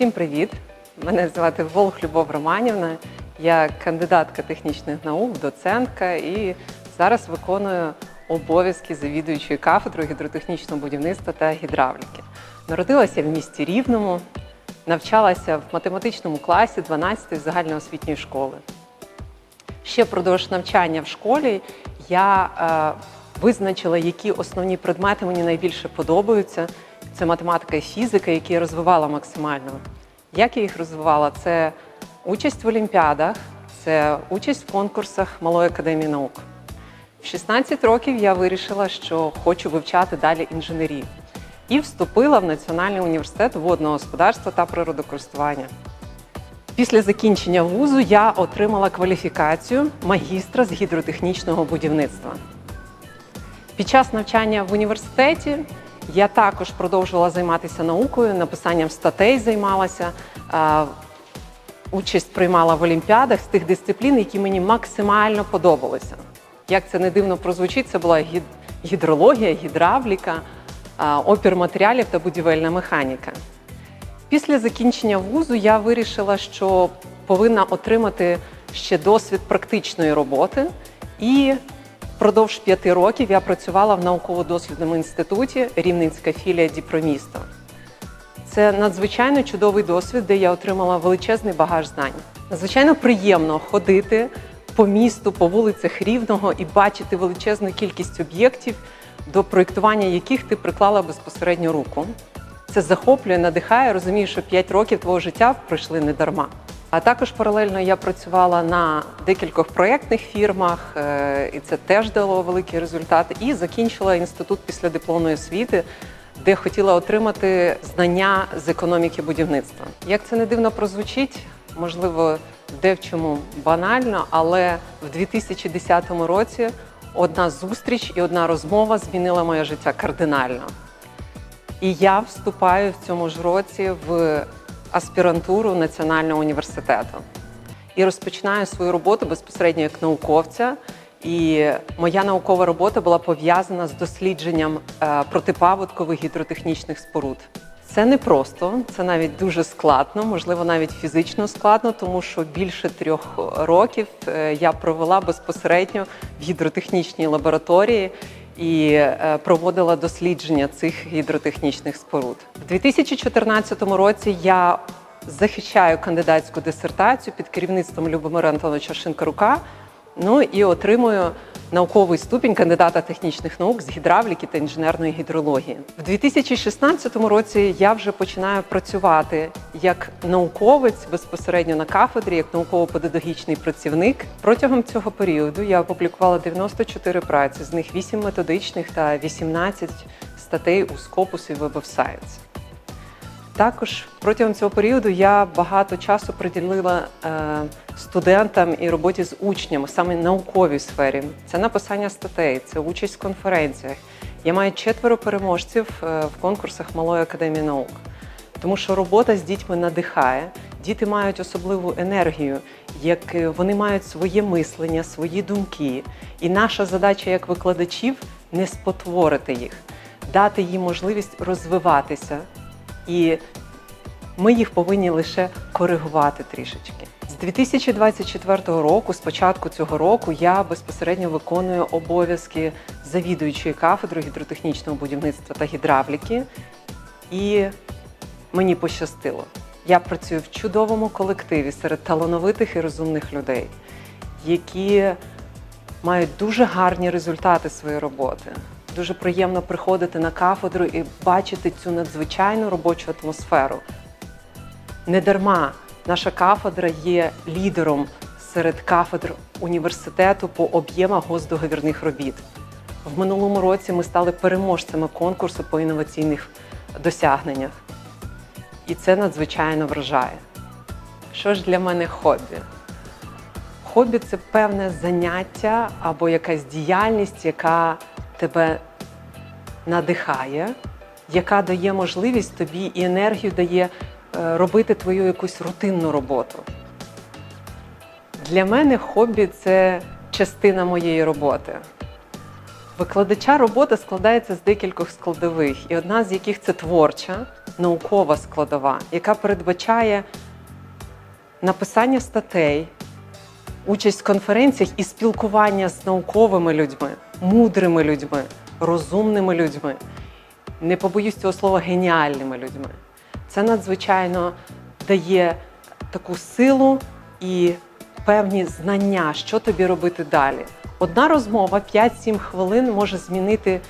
Всім привіт! Мене звати Волх Любов Романівна. Я кандидатка технічних наук, доцентка і зараз виконую обов'язки завідуючої кафедрою гідротехнічного будівництва та гідравліки. Народилася в місті Рівному, навчалася в математичному класі 12-ї загальноосвітньої школи. Ще впродовж навчання в школі я е, визначила, які основні предмети мені найбільше подобаються. Це математика і фізика, які я розвивала максимально. Як я їх розвивала? Це участь в олімпіадах, це участь в конкурсах Малої академії наук. В 16 років я вирішила, що хочу вивчати далі інженерію. І вступила в Національний університет водного господарства та природокористування. Після закінчення вузу я отримала кваліфікацію магістра з гідротехнічного будівництва. Під час навчання в університеті я також продовжувала займатися наукою, написанням статей займалася, участь приймала в олімпіадах з тих дисциплін, які мені максимально подобалися. Як це не дивно прозвучить, це була гідрологія, гідравліка, опір матеріалів та будівельна механіка. Після закінчення вузу я вирішила, що повинна отримати ще досвід практичної роботи. І впродовж п'яти років я працювала в науково-дослідному інституті Рівненська філія Діпромісто. Це надзвичайно чудовий досвід, де я отримала величезний багаж знань. Надзвичайно приємно ходити по місту, по вулицях Рівного і бачити величезну кількість об'єктів, до проєктування яких ти приклала безпосередньо руку. Це захоплює, надихає, розумію, що 5 років твого життя пройшли не дарма. А також паралельно я працювала на декількох проєктних фірмах, е, і це теж дало великі результати. І закінчила інститут післядипломної освіти, де хотіла отримати знання з економіки будівництва. Як це не дивно прозвучить, можливо, де в чому банально, але в 2010 році одна зустріч і одна розмова змінила моє життя кардинально. І я вступаю в цьому ж році в аспірантуру Національного університету і розпочинаю свою роботу безпосередньо як науковця. І моя наукова робота була пов'язана з дослідженням е, протипаводкових гідротехнічних споруд. Це не просто, це навіть дуже складно, можливо, навіть фізично складно, тому що більше трьох років е, я провела безпосередньо в гідротехнічній лабораторії і е, проводила дослідження цих гідротехнічних споруд. У 2014 році я захищаю кандидатську дисертацію під керівництвом Любомира Антоновича Шинкарука. Ну і отримую науковий ступінь кандидата технічних наук з гідравліки та інженерної гідрології. В 2016 році я вже починаю працювати як науковець безпосередньо на кафедрі, як науково-педагогічний працівник. Протягом цього періоду я опублікувала 94 праці, з них 8 методичних та 18 статей у Scopus і Web of Science. Також протягом цього періоду я багато часу приділила е, студентам і роботі з учнями, саме науковій сфері. Це написання статей, це участь в конференціях. Я маю четверо переможців е, в конкурсах Малої академії наук, тому що робота з дітьми надихає. Діти мають особливу енергію, як е, вони мають своє мислення, свої думки. І наша задача як викладачів не спотворити їх, дати їм можливість розвиватися. І ми їх повинні лише коригувати трішечки. З 2024 року, з початку цього року, я безпосередньо виконую обов'язки завідуючої кафедри гідротехнічного будівництва та гідравліки, і мені пощастило. Я працюю в чудовому колективі серед талановитих і розумних людей, які мають дуже гарні результати своєї роботи. Дуже приємно приходити на кафедру і бачити цю надзвичайну робочу атмосферу. Недарма наша кафедра є лідером серед кафедр університету по об'ємах госдоговірних робіт. В минулому році ми стали переможцями конкурсу по інноваційних досягненнях. І це надзвичайно вражає. Що ж для мене хобі? Хобі це певне заняття або якась діяльність, яка тебе надихає, яка дає можливість тобі і енергію дає е, робити твою якусь рутинну роботу. Для мене хобі це частина моєї роботи. Викладача робота складається з декількох складових, і одна з яких це творча, наукова складова, яка передбачає написання статей, участь в конференціях і спілкування з науковими людьми, мудрими людьми, розумними людьми. Не побоюсь цього слова геніальними людьми. Це надзвичайно дає таку силу і певні знання, що тобі робити далі. Одна розмова 5-7 хвилин може змінити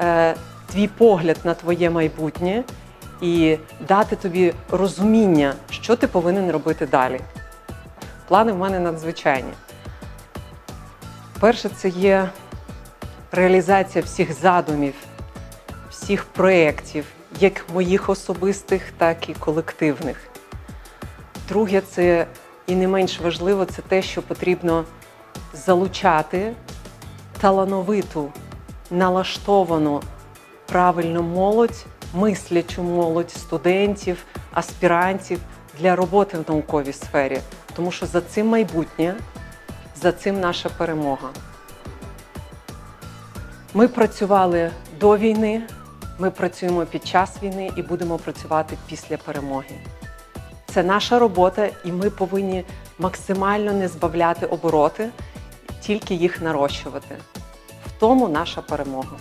е, твій погляд на твоє майбутнє і дати тобі розуміння, що ти повинен робити далі. Плани в мене надзвичайні. Перше, це є реалізація всіх задумів, всіх проєктів, як моїх особистих, так і колективних. Друге, це і не менш важливо, це те, що потрібно залучати талановиту, налаштовану правильну молодь, мислячу молодь, студентів, аспірантів для роботи в науковій сфері. Тому що за цим майбутнє, за цим наша перемога. Ми працювали до війни, ми працюємо під час війни і будемо працювати після перемоги. Це наша робота, і ми повинні максимально не збавляти обороти, тільки їх нарощувати. В тому наша перемога.